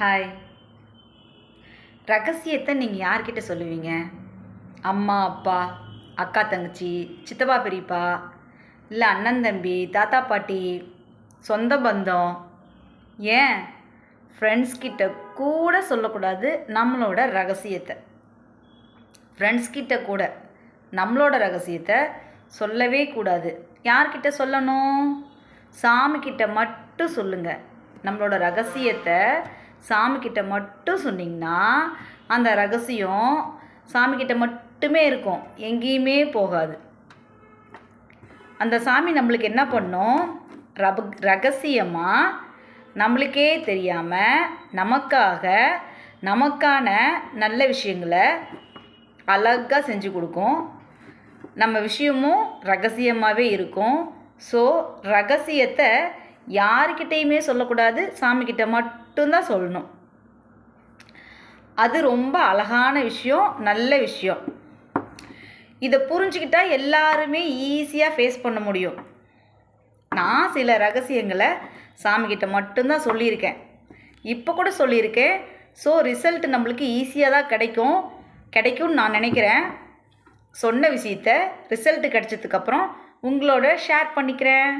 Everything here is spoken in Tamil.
ஹாய் ரகசியத்தை நீங்கள் யார்கிட்ட சொல்லுவீங்க? அம்மா அப்பா அக்கா தங்கச்சி சித்தப்பா பெரியப்பா இல்லை அண்ணன் தம்பி தாத்தா பாட்டி சொந்த பந்தம்? ஏன்? ஃப்ரெண்ட்ஸ்கிட்ட கூட சொல்லக்கூடாது நம்மளோட ரகசியத்தை. ஃப்ரெண்ட்ஸ்கிட்ட கூட நம்மளோட ரகசியத்தை சொல்லவே கூடாது. யார்கிட்ட சொல்லணும்? சாமிக்கிட்ட மட்டும் சொல்லுங்கள் நம்மளோட ரகசியத்தை சாமிக்கிட்ட மட்டும் சொன்னீங்கன்னா அந்த ரகசியம் சாமிக்கிட்ட மட்டுமே இருக்கும். எங்கேயுமே போகாது. அந்த சாமி நம்மளுக்கு என்ன பண்ணும்? ரப ரகசியமாக நம்மளுக்கே தெரியாமல் நமக்காக நமக்கான நல்ல விஷயங்களை அழகாக செஞ்சு கொடுக்கும். நம்ம விஷயமும் ரகசியமாகவே இருக்கும். ஸோ ரகசியத்தை யாருக்கிட்டேயுமே சொல்லக்கூடாது. சாமிக்கிட்ட மட்டும்தான் சொல்லணும். அது ரொம்ப அழகான விஷயம் நல்ல விஷயம். இதை புரிஞ்சுக்கிட்டா எல்லாருமே ஈஸியாக ஃபேஸ் பண்ண முடியும். நான் சில ரகசியங்களை சாமிக்கிட்ட மட்டும்தான் சொல்லியிருக்கேன். இப்போ கூட சொல்லியிருக்கேன். ஸோ ரிசல்ட் நம்மளுக்கு ஈஸியாக தான் கிடைக்கும். கிடைக்கும்னு நான் நினைக்கிறேன். சொன்ன விஷயத்த ரிசல்ட் கிடைச்சதுக்கப்புறம் உங்களோட ஷேர் பண்ணிக்கிறேன்.